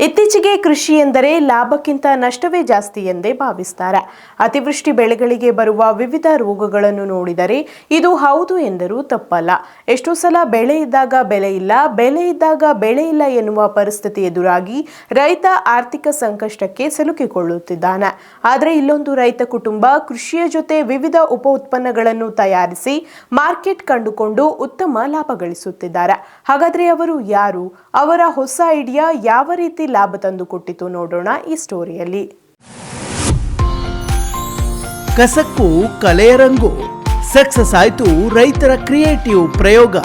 ಇತ್ತೀಚೆಗೆ ಕೃಷಿ ಎಂದರೆ ಲಾಭಕ್ಕಿಂತ ನಷ್ಟವೇ ಜಾಸ್ತಿ ಎಂದೇ ಭಾವಿಸ್ತಾರೆ. ಅತಿವೃಷ್ಟಿ ಬೆಳೆಗಳಿಗೆ ಬರುವ ವಿವಿಧ ರೋಗಗಳನ್ನು ನೋಡಿದರೆ ಇದು ಹೌದು ಎಂದರೂ ತಪ್ಪಲ್ಲ. ಎಷ್ಟೋ ಸಲ ಬೆಳೆ ಇದ್ದಾಗ ಬೆಲೆ ಇಲ್ಲ, ಬೆಲೆ ಇದ್ದಾಗ ಬೆಳೆ ಇಲ್ಲ ಎನ್ನುವ ಪರಿಸ್ಥಿತಿ ಎದುರಾಗಿ ರೈತ ಆರ್ಥಿಕ ಸಂಕಷ್ಟಕ್ಕೆ ಸಿಲುಕಿಕೊಳ್ಳುತ್ತಿದ್ದಾನೆ. ಆದರೆ ಇಲ್ಲೊಂದು ರೈತ ಕುಟುಂಬ ಕೃಷಿಯ ಜೊತೆ ವಿವಿಧ ಉಪ ಉತ್ಪನ್ನಗಳನ್ನು ತಯಾರಿಸಿ ಮಾರ್ಕೆಟ್ ಕಂಡುಕೊಂಡು ಉತ್ತಮ ಲಾಭ ಗಳಿಸುತ್ತಿದ್ದಾರೆ. ಹಾಗಾದ್ರೆ ಅವರು ಯಾರು? ಅವರ ಹೊಸ ಐಡಿಯಾ ಯಾವ ರೀತಿ ಲಾಭ ತಂದು ಕೊಟ್ಟಿತು ನೋಡೋಣ ಈ ಸ್ಟೋರಿಯಲ್ಲಿ. ಕಸಕ್ಕೂ ಕಲೆಯ ರಂಗು. ಸಕ್ಸಸ್ ಆಯ್ತು ರೈತರ ಕ್ರಿಯೇಟಿವ್ ಪ್ರಯೋಗ.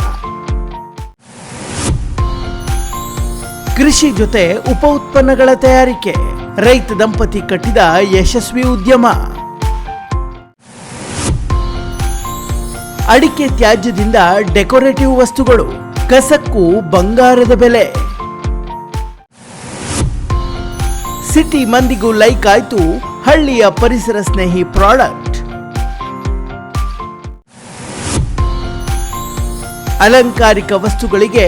ಕೃಷಿ ಜೊತೆ ಉಪ ಉತ್ಪನ್ನಗಳ ತಯಾರಿಕೆ. ರೈತ ದಂಪತಿ ಕಟ್ಟಿದ ಯಶಸ್ವಿ ಉದ್ಯಮ. ಅಡಿಕೆ ತ್ಯಾಜ್ಯದಿಂದ ಡೆಕೋರೇಟಿವ್ ವಸ್ತುಗಳು. ಕಸಕ್ಕೂ ಬಂಗಾರದ ಬೆಲೆ. ಸಿಟಿ ಮಂದಿಗೂ ಲೈಕ್ ಆಯ್ತು ಹಳ್ಳಿಯ ಪರಿಸರ ಸ್ನೇಹಿ ಪ್ರಾಡಕ್ಟ್. ಅಲಂಕಾರಿಕ ವಸ್ತುಗಳಿಗೆ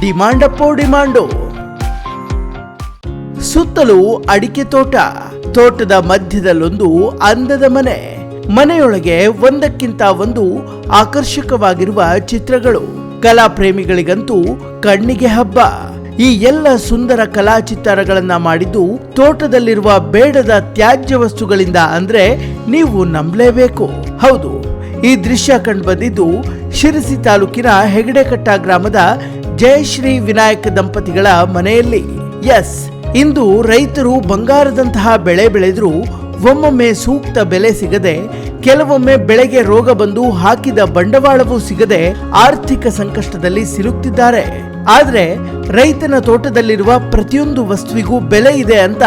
ಡಿಮಾಂಡ್ ಅಪ್ಪೋ ಡಿಮಾಂಡು. ಸುತ್ತಲೂ ಅಡಿಕೆ ತೋಟ, ತೋಟದ ಮಧ್ಯದಲ್ಲೊಂದು ಅಂದದ ಮನೆ, ಮನೆಯೊಳಗೆ ಒಂದಕ್ಕಿಂತ ಒಂದು ಆಕರ್ಷಕವಾಗಿರುವ ಚಿತ್ರಗಳು. ಕಲಾ ಪ್ರೇಮಿಗಳಿಗಂತೂ ಕಣ್ಣಿಗೆ ಹಬ್ಬ. ಈ ಎಲ್ಲ ಸುಂದರ ಕಲಾ ಚಿತ್ತಾರಗಳನ್ನ ಮಾಡಿದ್ದು ತೋಟದಲ್ಲಿರುವ ಬೇಡದ ತ್ಯಾಜ್ಯ ವಸ್ತುಗಳಿಂದ ಅಂದ್ರೆ ನೀವು ನಂಬಲೇಬೇಕು. ಹೌದು, ಈ ದೃಶ್ಯ ಕಂಡು ಬಂದಿದ್ದು ಶಿರಸಿ ತಾಲೂಕಿನ ಹೆಗಡೆಕಟ್ಟ ಗ್ರಾಮದ ಜಯಶ್ರೀ ವಿನಾಯಕ ದಂಪತಿಗಳ ಮನೆಯಲ್ಲಿ. ಎಸ್ ಇಂದು ರೈತರು ಬಂಗಾರದಂತಹ ಬೆಳೆ ಬೆಳೆದ್ರೂ ಒಮ್ಮೊಮ್ಮೆ ಸೂಕ್ತ ಬೆಲೆ ಸಿಗದೆ ಕೆಲವೊಮ್ಮೆ ಬೆಳೆಗೆ ರೋಗ ಬಂದು ಹಾಕಿದ ಬಂಡವಾಳವೂ ಸಿಗದೆ ಆರ್ಥಿಕ ಸಂಕಷ್ಟದಲ್ಲಿ ಸಿಲುಕ್ತಿದ್ದಾರೆ. ಆದ್ರೆ ರೈತನ ತೋಟದಲ್ಲಿರುವ ಪ್ರತಿಯೊಂದು ವಸ್ತುವಿಗೂ ಬೆಲೆ ಇದೆ ಅಂತ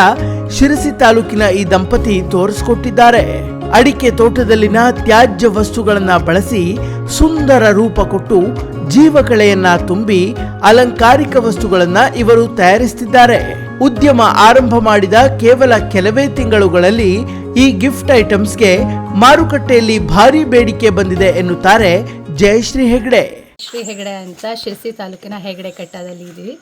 ಶಿರಸಿ ತಾಲೂಕಿನ ಈ ದಂಪತಿ ತೋರಿಸಿಕೊಟ್ಟಿದ್ದಾರೆ. ಅಡಿಕೆ ತೋಟದಲ್ಲಿನ ತ್ಯಾಜ್ಯ ವಸ್ತುಗಳನ್ನ ಬಳಸಿ ಸುಂದರ ರೂಪ ಕೊಟ್ಟು ಜೀವಕಳೆಯನ್ನ ತುಂಬಿ ಅಲಂಕಾರಿಕ ವಸ್ತುಗಳನ್ನ ಇವರು ತಯಾರಿಸುತ್ತಿದ್ದಾರೆ ಉದ್ಯಮ ಆರಂಭ ಮಾಡಿದ ಕೇವಲ ಕೆಲವೇ ತಿಂಗಳುಗಳಲ್ಲಿ ಈ ಗಿಫ್ಟ್ ಐಟಮ್ಸ್ಗೆ ಮಾರುಕಟ್ಟೆಯಲ್ಲಿ ಭಾರಿ ಬೇಡಿಕೆ ಬಂದಿದೆ ಎನ್ನುತ್ತಾರೆ ಜಯಶ್ರೀ ಹೆಗ್ಡೆ. ಶ್ರೀ ಹೆಗಡೆ ಅಂತ ಶಿರ್ಸಿ ತಾಲೂಕಿನ ಹೆಗಡೆ ಕಟ್ಟದಲ್ಲಿ ಇದ್ದೀವಿ.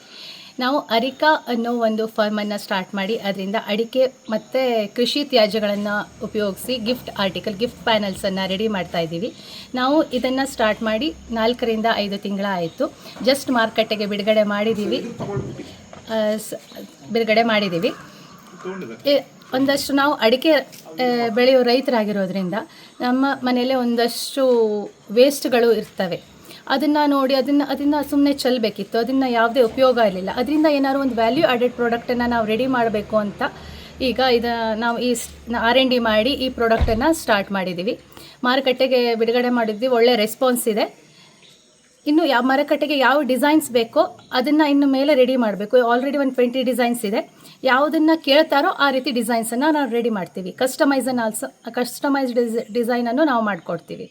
ನಾವು ಅರಿಕಾ ಅನ್ನೋ ಒಂದು ಫರ್ಮನ್ನು ಸ್ಟಾರ್ಟ್ ಮಾಡಿ ಅದರಿಂದ ಅಡಿಕೆ ಮತ್ತು ಕೃಷಿ ತ್ಯಾಜ್ಯಗಳನ್ನು ಉಪಯೋಗಿಸಿ ಗಿಫ್ಟ್ ಆರ್ಟಿಕಲ್ ಗಿಫ್ಟ್ ಪ್ಯಾನಲ್ಸನ್ನು ರೆಡಿ ಮಾಡ್ತಾ ಇದ್ದೀವಿ. ನಾವು ಇದನ್ನು ಸ್ಟಾರ್ಟ್ ಮಾಡಿ ನಾಲ್ಕರಿಂದ ಐದು ತಿಂಗಳ ಆಯಿತು. ಜಸ್ಟ್ ಮಾರುಕಟ್ಟೆಗೆ ಬಿಡುಗಡೆ ಮಾಡಿದ್ದೀವಿ. ಬಿಡುಗಡೆ ಮಾಡಿದ್ದೀವಿ. ಒಂದಷ್ಟು ನಾವು ಅಡಿಕೆ ಬೆಳೆಯೋ ರೈತರಾಗಿರೋದ್ರಿಂದ ನಮ್ಮ ಮನೆಯಲ್ಲೇ ಒಂದಷ್ಟು ವೇಸ್ಟ್ಗಳು ಇರ್ತವೆ. ಅದನ್ನು ನೋಡಿ ಅದನ್ನು ಅದನ್ನು ಸುಮ್ಮನೆ ಚೆಲ್ಲಬೇಕಿತ್ತು ಅದನ್ನು ಯಾವುದೇ ಉಪಯೋಗ ಇರಲಿಲ್ಲ. ಅದರಿಂದ ಏನಾದ್ರು ಒಂದು ವ್ಯಾಲ್ಯೂ ಆಡೆಡ್ ಪ್ರಾಡಕ್ಟನ್ನು ನಾವು ರೆಡಿ ಮಾಡಬೇಕು ಅಂತ ಈಗ ಇದು, ನಾವು ಈ ಆರ್ ಎನ್ ಡಿ ಮಾಡಿ ಈ ಪ್ರಾಡಕ್ಟನ್ನು ಸ್ಟಾರ್ಟ್ ಮಾಡಿದ್ದೀವಿ ಮಾರುಕಟ್ಟೆಗೆ ಬಿಡುಗಡೆ ಮಾಡಿದ್ವಿ, ಒಳ್ಳೆ ರೆಸ್ಪಾನ್ಸ್ ಇದೆ. ಇನ್ನು ಯಾವ, ಮಾರುಕಟ್ಟೆಗೆ ಯಾವ ಡಿಸೈನ್ಸ್ ಬೇಕೋ ಅದನ್ನು ಇನ್ನು ಮೇಲೆ ರೆಡಿ ಮಾಡಬೇಕು. ಆಲ್ರೆಡಿ ಒಂದು ಟ್ವೆಂಟಿ ಡಿಸೈನ್ಸ್ ಇದೆ. ಯಾವುದನ್ನು ಕೇಳ್ತಾರೋ ಆ ರೀತಿ ಡಿಸೈನ್ಸನ್ನು ನಾವು ರೆಡಿ ಮಾಡ್ತೀವಿ. ಕಸ್ಟಮೈಸನ್ ಆಲ್ಸೋ ಕಸ್ಟಮೈಸ್ಡ್ ಡಿಸೈನನ್ನು ನಾವು ಮಾಡಿಕೊಡ್ತೀವಿ.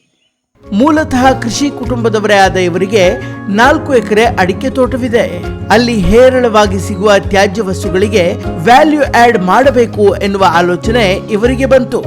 ಮೂಲತಃ ಕೃಷಿ ಕುಟುಂಬದವರೇ ಆದ ಇವರಿಗೆ ನಾಲ್ಕು ಎಕರೆ ಅಡಿಕೆ ತೋಟವಿದೆ. ಅಲ್ಲಿ ಹೇರಳವಾಗಿ ಸಿಗುವ ತ್ಯಾಜ್ಯ ವಸ್ತುಗಳಿಗೆ ವ್ಯಾಲ್ಯೂ ಆಡ್ ಮಾಡಬೇಕು ಎನ್ನುವ ಆಲೋಚನೆ ಇವರಿಗೆ ಬಂತು.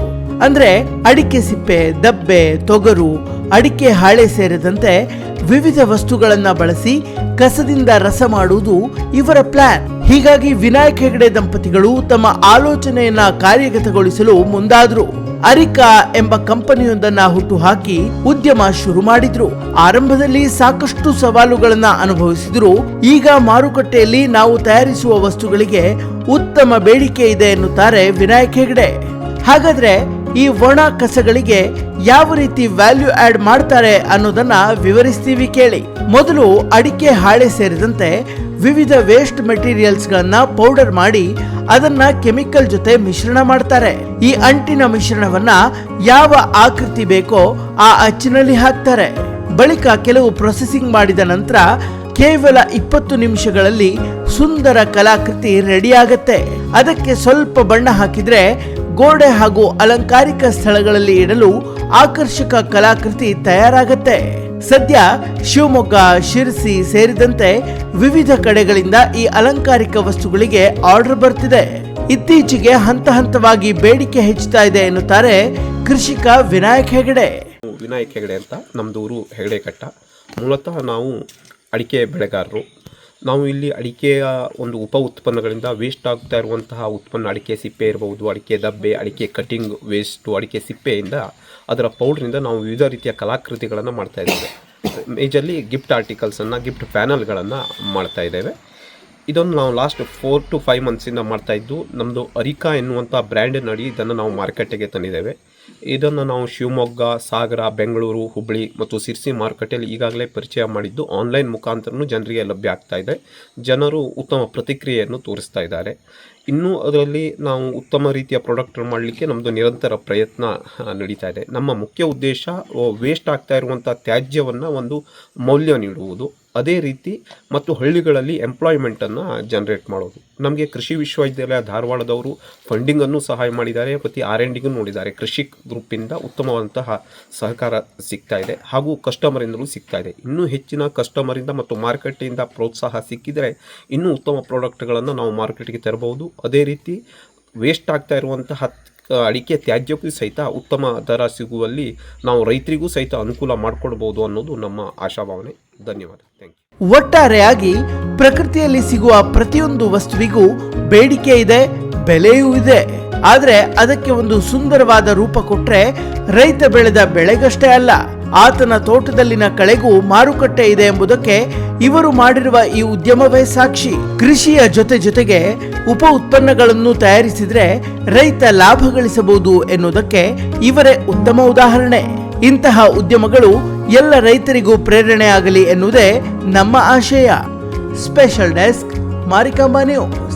ಅಂದ್ರೆ ಅಡಿಕೆ ಸಿಪ್ಪೆ, ದಬ್ಬೆ, ತೊಗರು, ಅಡಿಕೆ ಹಾಳೆ ಸೇರಿದಂತೆ ವಿವಿಧ ವಸ್ತುಗಳನ್ನ ಬಳಸಿ ಕಸದಿಂದ ರಸ ಮಾಡುವುದು ಇವರ ಪ್ಲಾನ್ ಹೀಗಾಗಿ ವಿನಾಯಕ್ ಹೆಗಡೆ ದಂಪತಿಗಳು ತಮ್ಮ ಆಲೋಚನೆಯನ್ನ ಕಾರ್ಯಗತಗೊಳಿಸಲು ಮುಂದಾದ್ರು. ಅರಿಕಾ ಎಂಬ ಕಂಪನಿಯೊಂದನ್ನ ಹುಟ್ಟುಹಾಕಿ ಉದ್ಯಮ ಶುರು ಮಾಡಿದ್ರು. ಆರಂಭದಲ್ಲಿ ಸಾಕಷ್ಟು ಸವಾಲುಗಳನ್ನ ಅನುಭವಿಸಿದ್ರು. ಈಗ ಮಾರುಕಟ್ಟೆಯಲ್ಲಿ ನಾವು ತಯಾರಿಸುವ ವಸ್ತುಗಳಿಗೆ ಉತ್ತಮ ಬೇಡಿಕೆ ಇದೆ ಎನ್ನುತ್ತಾರೆ ವಿನಾಯಕ್ ಹೆಗಡೆ. ಹಾಗಾದ್ರೆ ಈ ಒಣ ಕಸಗಳಿಗೆ ಯಾವ ರೀತಿ ವ್ಯಾಲ್ಯೂ ಆಡ್ ಮಾಡ್ತಾರೆ ಅನ್ನೋದನ್ನ ವಿವರಿಸ್ತೀವಿ ಕೇಳಿ. ಮೊದಲು ಅಡಿಕೆ ಹಾಳೆ ಸೇರಿದಂತೆ ವಿವಿಧ ವೇಸ್ಟ್ ಮೆಟೀರಿಯಲ್ಸ್ ಗಳನ್ನ ಪೌಡರ್ ಮಾಡಿ ಅದನ್ನ ಕೆಮಿಕಲ್ ಜೊತೆ ಮಿಶ್ರಣ ಮಾಡ್ತಾರೆ. ಈ ಅಂಟಿನ ಮಿಶ್ರಣವನ್ನ ಯಾವ ಆಕೃತಿ ಬೇಕೋ ಆ ಅಚ್ಚಿನಲ್ಲಿ ಹಾಕ್ತಾರೆ. ಬಳಿಕ ಕೆಲವು ಪ್ರೊಸೆಸಿಂಗ್ ಮಾಡಿದ ನಂತರ ಕೇವಲ ಇಪ್ಪತ್ತು ನಿಮಿಷಗಳಲ್ಲಿ ಸುಂದರ ಕಲಾಕೃತಿ ರೆಡಿ ಆಗತ್ತೆ. ಅದಕ್ಕೆ ಸ್ವಲ್ಪ ಬಣ್ಣ ಹಾಕಿದ್ರೆ ಗೋಡೆ ಹಾಗೂ ಅಲಂಕಾರಿಕ ಸ್ಥಳಗಳಲ್ಲಿ ಇಡಲು ಆಕರ್ಷಕ ಕಲಾಕೃತಿ ತಯಾರಾಗತ್ತೆ. ಸದ್ಯ ಶಿವಮೊಗ್ಗ, ಶಿರಸಿ ಸೇರಿದಂತೆ ವಿವಿಧ ಕಡೆಗಳಿಂದ ಈ ಅಲಂಕಾರಿಕ ವಸ್ತುಗಳಿಗೆ ಆರ್ಡರ್ ಬರ್ತಿದೆ. ಇತ್ತೀಚೆಗೆ ಹಂತ ಹಂತವಾಗಿ ಬೇಡಿಕೆ ಹೆಚ್ಚುತ್ತಾ ಇದೆ ಎನ್ನುತ್ತಾರೆ ಕೃಷಿಕ ವಿನಾಯಕ್ ಹೆಗಡೆ. ವಿನಾಯಕ್ ಹೆಗಡೆ ಅಂತ ನಮ್ಮದೂರು ಹೆಗಡೆ ಕಟ್ಟ ಮೂಲತಃ ನಾವು ಅಡಿಕೆ ಬೆಳೆಗಾರರು. ನಾವು ಇಲ್ಲಿ ಅಡಿಕೆಯ ಒಂದು ಉಪ ಉತ್ಪನ್ನಗಳಿಂದ ವೇಸ್ಟ್ ಆಗ್ತಾ ಇರುವಂತಹ ಉತ್ಪನ್ನ ಅಡಿಕೆ ಸಿಪ್ಪೆ ಇರಬಹುದು ಅಡಿಕೆ ದಬ್ಬೆ, ಅಡಿಕೆ ಕಟಿಂಗ್ ವೇಸ್ಟು ಅಡಿಕೆ ಸಿಪ್ಪೆಯಿಂದ ಅದರ ಪೌಡ್ರಿಂದ ನಾವು ವಿವಿಧ ರೀತಿಯ ಕಲಾಕೃತಿಗಳನ್ನು ಮಾಡ್ತಾ ಇದ್ದೇವೆ. ಮೇಜರ್ಲಿ ಗಿಫ್ಟ್ ಆರ್ಟಿಕಲ್ಸನ್ನು ಗಿಫ್ಟ್ ಪ್ಯಾನಲ್ಗಳನ್ನು ಮಾಡ್ತಾ ಇದ್ದೇವೆ. ಇದೊಂದು ನಾವು ಲಾಸ್ಟ್ ಫೋರ್ ಟು ಫೈವ್ ಮಂತ್ಸಿಂದ ಮಾಡ್ತಾ ಇದ್ದು ನಮ್ಮದು ಅರಿಕಾ ಎನ್ನುವಂಥ ಬ್ರ್ಯಾಂಡಿನಡಿ ಇದನ್ನು ನಾವು ಮಾರ್ಕೆಟಿಗೆ ತಂದಿದ್ದೇವೆ. ಇದನ್ನು ನಾವು ಶಿವಮೊಗ್ಗ, ಸಾಗರ, ಬೆಂಗಳೂರು, ಹುಬ್ಬಳ್ಳಿ ಮತ್ತು ಸಿರ್ಸಿ ಮಾರುಕಟ್ಟೆಯಲ್ಲಿ ಈಗಾಗಲೇ ಪರಿಚಯ ಮಾಡಿದ್ದು ಆನ್ಲೈನ್ ಮುಖಾಂತರನೂ ಜನರಿಗೆ ಲಭ್ಯ ಆಗ್ತಾ ಇದೆ. ಜನರು ಉತ್ತಮ ಪ್ರತಿಕ್ರಿಯೆಯನ್ನು ತೋರಿಸ್ತಾ ಇದ್ದಾರೆ. ಇನ್ನೂ ಅದರಲ್ಲಿ ನಾವು ಉತ್ತಮ ರೀತಿಯ ಪ್ರಾಡಕ್ಟ್ ಮಾಡಲಿಕ್ಕೆ ನಮ್ಮದು ನಿರಂತರ ಪ್ರಯತ್ನ ನಡೀತಾ ಇದೆ. ನಮ್ಮ ಮುಖ್ಯ ಉದ್ದೇಶ ವೇಸ್ಟ್ ಆಗ್ತಾ ಇರುವಂಥ ತ್ಯಾಜ್ಯವನ್ನು ಒಂದು ಮೌಲ್ಯ ನೀಡುವುದು. ಅದೇ ರೀತಿ ಮತ್ತು ಹಳ್ಳಿಗಳಲ್ಲಿ ಎಂಪ್ಲಾಯ್ಮೆಂಟನ್ನು ಜನರೇಟ್ ಮಾಡೋದು. ನಮಗೆ ಕೃಷಿ ವಿಶ್ವವಿದ್ಯಾಲಯ ಧಾರವಾಡದವರು ಫಂಡಿಂಗನ್ನು ಸಹಾಯ ಮಾಡಿದ್ದಾರೆ ಪ್ರತಿ ಆರ್ ಎನ್ ಡಿಗೂ ನೋಡಿದ್ದಾರೆ. ಕೃಷಿ ಗ್ರೂಪಿಂದ ಉತ್ತಮವಾದಂತಹ ಸಹಕಾರ ಸಿಗ್ತಾ ಇದೆ ಹಾಗೂ ಕಸ್ಟಮರಿಂದಲೂ ಸಿಗ್ತಾ ಇದೆ. ಇನ್ನೂ ಹೆಚ್ಚಿನ ಕಸ್ಟಮರಿಂದ ಮತ್ತು ಮಾರುಕಟ್ಟೆಯಿಂದ ಪ್ರೋತ್ಸಾಹ ಸಿಕ್ಕಿದರೆ ಇನ್ನೂ ಉತ್ತಮ ಪ್ರಾಡಕ್ಟ್ಗಳನ್ನು ನಾವು ಮಾರ್ಕೆಟ್ಗೆ ತರಬಹುದು. ಅದೇ ರೀತಿ ವೇಸ್ಟ್ ಆಗ್ತಾ ಇರುವಂತಹ ಅಡಿಕೆ ತ್ಯಾಜ್ಯಕ್ಕೂ ಸಹಿತ ಉತ್ತಮ ದರ ಸಿಗುವಲ್ಲಿ ನಾವು ರೈತರಿಗೂ ಸಹಿತ ಅನುಕೂಲ ಮಾಡಿಕೊಡ್ಬೋದು ಅನ್ನೋದು ನಮ್ಮ ಆಶಾಭಾವನೆ. ಧನ್ಯವಾದ. ಥ್ಯಾಂಕ್ ಯು ಒಟ್ಟಾರೆಯಾಗಿ ಪ್ರಕೃತಿಯಲ್ಲಿ ಸಿಗುವ ಪ್ರತಿಯೊಂದು ವಸ್ತುವಿಗೂ ಬೇಡಿಕೆ ಇದೆ, ಬೆಲೆಯೂ ಇದೆ. ಆದರೆ ಅದಕ್ಕೆ ಒಂದು ಸುಂದರವಾದ ರೂಪ ಕೊಟ್ಟರೆ ರೈತ ಬೆಳೆದ ಬೆಳೆಗಷ್ಟೇ ಅಲ್ಲ ಆತನ ತೋಟದಲ್ಲಿನ ಕಳೆಗೂ ಮಾರುಕಟ್ಟೆ ಇದೆ ಎಂಬುದಕ್ಕೆ ಇವರು ಮಾಡಿರುವ ಈ ಉದ್ಯಮವೇ ಸಾಕ್ಷಿ. ಕೃಷಿಯ ಜೊತೆ ಜೊತೆಗೆ ಉಪ ಉತ್ಪನ್ನಗಳನ್ನು ತಯಾರಿಸಿದ್ರೆ ರೈತ ಲಾಭ ಗಳಿಸಬಹುದು ಎನ್ನುವುದಕ್ಕೆ ಇವರೇ ಉತ್ತಮ ಉದಾಹರಣೆ. ಇಂತಹ ಉದ್ಯಮಗಳು ಎಲ್ಲ ರೈತರಿಗೂ ಪ್ರೇರಣೆ ಆಗಲಿ ಎನ್ನುವುದೇ ನಮ್ಮ ಆಶಯ. Special desk Marikamba news.